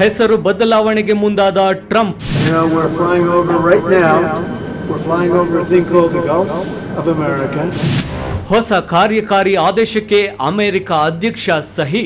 ಹೆಸರು ಬದಲಾವಣೆಗೆ ಮುಂದಾದ ಟ್ರಂಪ್. ಹೊಸ ಕಾರ್ಯಕಾರಿ ಆದೇಶಕ್ಕೆ ಅಮೆರಿಕ ಅಧ್ಯಕ್ಷ ಸಹಿ.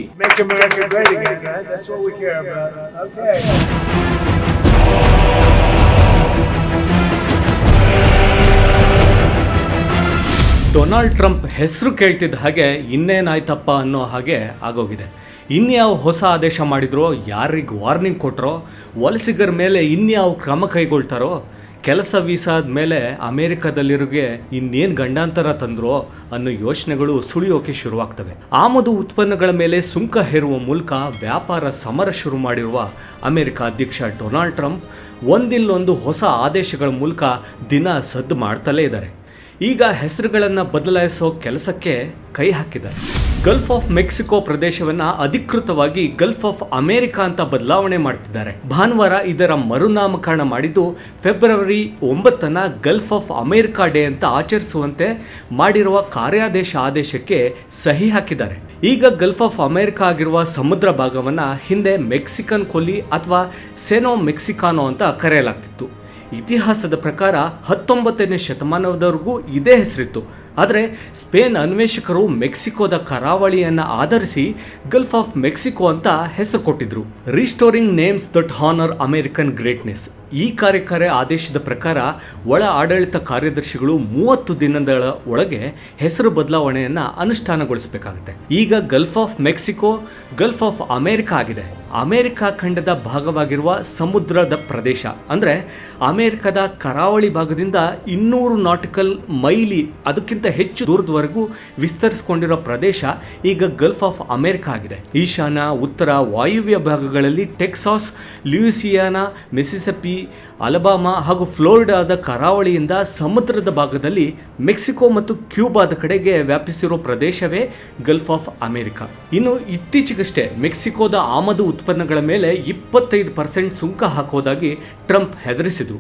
ಡೊನಾಲ್ಡ್ ಟ್ರಂಪ್ ಹೆಸರು ಕೇಳ್ತಿದ್ದ ಹಾಗೆ ಇನ್ನೇನಾಯ್ತಪ್ಪ ಅನ್ನೋ ಹಾಗೆ ಆಗೋಗಿದೆ. ಇನ್ಯಾವ ಹೊಸ ಆದೇಶ ಮಾಡಿದ್ರೋ, ಯಾರಿಗೆ ವಾರ್ನಿಂಗ್ ಕೊಟ್ಟರೋ ವಲಸಿಗರ ಮೇಲೆ ಇನ್ಯಾವ ಕ್ರಮ ಕೈಗೊಳ್ತಾರೋ, ಕೆಲಸ ವೀಸಾದ ಮೇಲೆ ಅಮೇರಿಕಾದಲ್ಲಿರೋಗೆ ಇನ್ನೇನು ಗಂಡಾಂತರ ತಂದ್ರೋ ಅನ್ನೋ ಯೋಚನೆಗಳು ಸುಳಿಯೋಕೆ ಶುರುವಾಗ್ತವೆ. ಆಮದು ಉತ್ಪನ್ನಗಳ ಮೇಲೆ ಸುಂಕ ಹೇರುವ ಮೂಲಕ ವ್ಯಾಪಾರ ಸಮರ ಶುರು ಮಾಡಿರುವ ಅಮೆರಿಕ ಅಧ್ಯಕ್ಷ ಡೊನಾಲ್ಡ್ ಟ್ರಂಪ್ ಒಂದಿಲ್ಲೊಂದು ಹೊಸ ಆದೇಶಗಳ ಮೂಲಕ ದಿನ ಸದ್ದು ಮಾಡ್ತಲೇ ಇದ್ದಾರೆ. ಈಗ ಹೆಸರುಗಳನ್ನು ಬದಲಾಯಿಸೋ ಕೆಲಸಕ್ಕೆ ಕೈ ಹಾಕಿದ್ದಾರೆ. ಗಲ್ಫ್ ಆಫ್ ಮೆಕ್ಸಿಕೋ ಪ್ರದೇಶವನ್ನ ಅಧಿಕೃತವಾಗಿ ಗಲ್ಫ್ ಆಫ್ ಅಮೆರಿಕ ಅಂತ ಬದಲಾವಣೆ ಮಾಡ್ತಿದ್ದಾರೆ. ಭಾನುವಾರ ಇದರ ಮರುನಾಮಕರಣ ಮಾಡಿದ್ದು ಫೆಬ್ರವರಿ ಒಂಬತ್ತನ ಗಲ್ಫ್ ಆಫ್ ಅಮೆರಿಕಾ ಡೇ ಅಂತ ಆಚರಿಸುವಂತೆ ಮಾಡಿರುವ ಕಾರ್ಯಾದೇಶ ಆದೇಶಕ್ಕೆ ಸಹಿ ಹಾಕಿದ್ದಾರೆ. ಈಗ ಗಲ್ಫ್ ಆಫ್ ಅಮೆರಿಕಾ ಆಗಿರುವ ಸಮುದ್ರ ಭಾಗವನ್ನ ಹಿಂದೆ ಮೆಕ್ಸಿಕನ್ ಕೊಲ್ಲಿ ಅಥವಾ ಸೆನೋ ಮೆಕ್ಸಿಕಾನೋ ಅಂತ ಕರೆಯಲಾಗ್ತಿತ್ತು. ಇತಿಹಾಸದ ಪ್ರಕಾರ ಹತ್ತೊಂಬತ್ತನೇ ಶತಮಾನದವರೆಗೂ ಇದೇ ಹೆಸರಿತ್ತು. ಆದರೆ ಸ್ಪೇನ್ ಅನ್ವೇಷಕರು ಮೆಕ್ಸಿಕೋದ ಕರಾವಳಿಯನ್ನು ಆಧರಿಸಿ ಗಲ್ಫ್ ಆಫ್ ಮೆಕ್ಸಿಕೋ ಅಂತ ಹೆಸರು ಕೊಟ್ಟಿದ್ರು. Restoring names that honour American greatness ಈ ಕಾರ್ಯಕಾರಿ ಆದೇಶದ ಪ್ರಕಾರ ಒಳ ಆಡಳಿತ ಕಾರ್ಯದರ್ಶಿಗಳು ಮೂವತ್ತು ದಿನಗಳ ಒಳಗೆ ಹೆಸರು ಬದಲಾವಣೆಯನ್ನು ಅನುಷ್ಠಾನಗೊಳಿಸಬೇಕಾಗುತ್ತೆ. ಈಗ gulf of Mexico gulf of America ಆಗಿದೆ. ಅಮೆರಿಕ ಖಂಡದ ಭಾಗವಾಗಿರುವ ಸಮುದ್ರದ ಪ್ರದೇಶ. ಅಂದರೆ ಅಮೆರಿಕದ ಕರಾವಳಿ ಭಾಗದಿಂದ ಇನ್ನೂರು ನಾಟಿಕಲ್ ಮೈಲಿ, ಅದಕ್ಕಿಂತ ಹೆಚ್ಚು ದೂರದವರೆಗೂ ವಿಸ್ತರಿಸಿಕೊಂಡಿರೋ ಪ್ರದೇಶ ಈಗ ಗಲ್ಫ್ ಆಫ್ ಅಮೆರಿಕ ಆಗಿದೆ. ಈಶಾನ್ಯ ಉತ್ತರ ವಾಯುವ್ಯ ಭಾಗಗಳಲ್ಲಿ ಟೆಕ್ಸಾಸ್, ಲ್ಯೂಸಿಯಾನಾ ಮೆಸಿಸಪಿ ಅಲಬಾಮಾ ಹಾಗೂ ಫ್ಲೋರಿಡಾದ ಕರಾವಳಿಯಿಂದ ಸಮುದ್ರದ ಭಾಗದಲ್ಲಿ ಮೆಕ್ಸಿಕೋ ಮತ್ತು ಕ್ಯೂಬಾದ ಕಡೆಗೆ ವ್ಯಾಪಿಸಿರೋ ಪ್ರದೇಶವೇ ಗಲ್ಫ್ ಆಫ್ ಅಮೆರಿಕ. ಇನ್ನು ಇತ್ತೀಚೆಗಷ್ಟೇ ಮೆಕ್ಸಿಕೋದ ಆಮದು ಉತ್ಪನ್ನಗಳ ಮೇಲೆ ಇಪ್ಪತ್ತೈದು ಪರ್ಸೆಂಟ್ ಸುಂಕ ಹಾಕೋದಾಗಿ ಟ್ರಂಪ್ ಹೆದರಿಸಿದರು.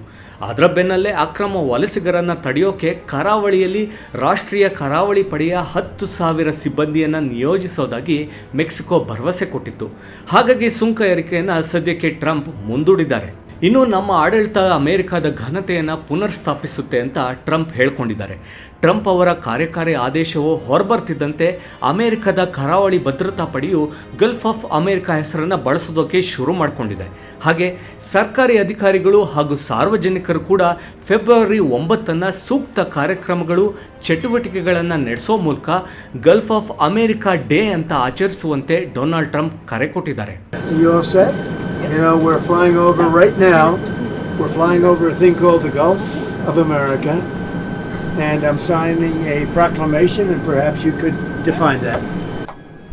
ಅದರ ಬೆನ್ನಲ್ಲೇ ಅಕ್ರಮ ವಲಸಿಗರನ್ನು ತಡೆಯೋಕೆ ಕರಾವಳಿಯಲ್ಲಿ ರಾಷ್ಟ್ರೀಯ ಕರಾವಳಿ ಪಡೆಯ ಹತ್ತು ಸಾವಿರ ಸಿಬ್ಬಂದಿಯನ್ನು ನಿಯೋಜಿಸೋದಾಗಿ ಮೆಕ್ಸಿಕೋ ಭರವಸೆ ಕೊಟ್ಟಿತ್ತು. ಹಾಗಾಗಿ ಸುಂಕ ಏರಿಕೆಯನ್ನು ಸದ್ಯಕ್ಕೆ ಟ್ರಂಪ್ ಮುಂದೂಡಿದ್ದಾರೆ. ಇನ್ನು ನಮ್ಮ ಆಡಳಿತ ಅಮೆರಿಕದ ಘನತೆಯನ್ನು ಪುನರ್ ಸ್ಥಾಪಿಸುತ್ತೆ ಅಂತ ಟ್ರಂಪ್ ಹೇಳ್ಕೊಂಡಿದ್ದಾರೆ. ಟ್ರಂಪ್ ಅವರ ಕಾರ್ಯಕಾರಿ ಆದೇಶವು ಹೊರಬರ್ತಿದ್ದಂತೆ ಅಮೆರಿಕದ ಕರಾವಳಿ ಭದ್ರತಾ ಪಡೆಯು ಗಲ್ಫ್ ಆಫ್ ಅಮೆರಿಕ ಹೆಸರನ್ನು ಬಳಸೋದಕ್ಕೆ ಶುರು ಮಾಡಿಕೊಂಡಿದೆ ಹಾಗೆ ಸರ್ಕಾರಿ ಅಧಿಕಾರಿಗಳು ಹಾಗೂ ಸಾರ್ವಜನಿಕರು ಕೂಡ ಫೆಬ್ರವರಿ ಒಂಬತ್ತನ್ನು ಸೂಕ್ತ ಕಾರ್ಯಕ್ರಮಗಳು, ಚಟುವಟಿಕೆಗಳನ್ನು ನಡೆಸೋ ಮೂಲಕ ಗಲ್ಫ್ ಆಫ್ ಅಮೆರಿಕ ಡೇ ಅಂತ ಆಚರಿಸುವಂತೆ ಡೊನಾಲ್ಡ್ ಟ್ರಂಪ್ ಕರೆ ಕೊಟ್ಟಿದ್ದಾರೆ. We're flying over a thing called the Gulf of America. And I'm signing a proclamation, and perhaps you could define that.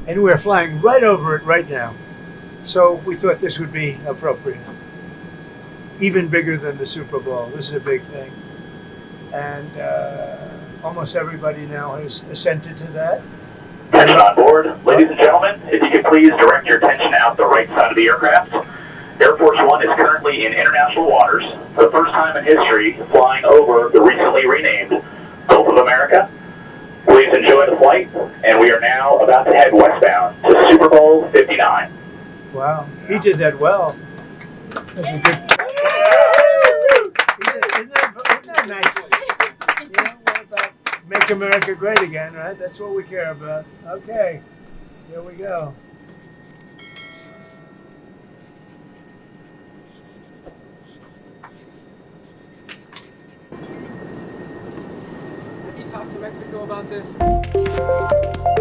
And we're flying right over it right now. So we thought this would be appropriate. Even bigger than the Super Bowl. This is a big thing. And uh, almost everybody now has assented to that. Attention on board. Ladies and gentlemen, if you could please direct your attention out the right side of the aircraft. Air Force One is currently in international waters the first time in history flying over the recently renamed Gulf of America. Please enjoy the flight, and we are now about to head westbound to Super Bowl 59. Wow, he did that well. That's a good. Isn't that nice? You know, what about make America great again, right? That's what we care about. Okay, here we go. talk to Mexico about this.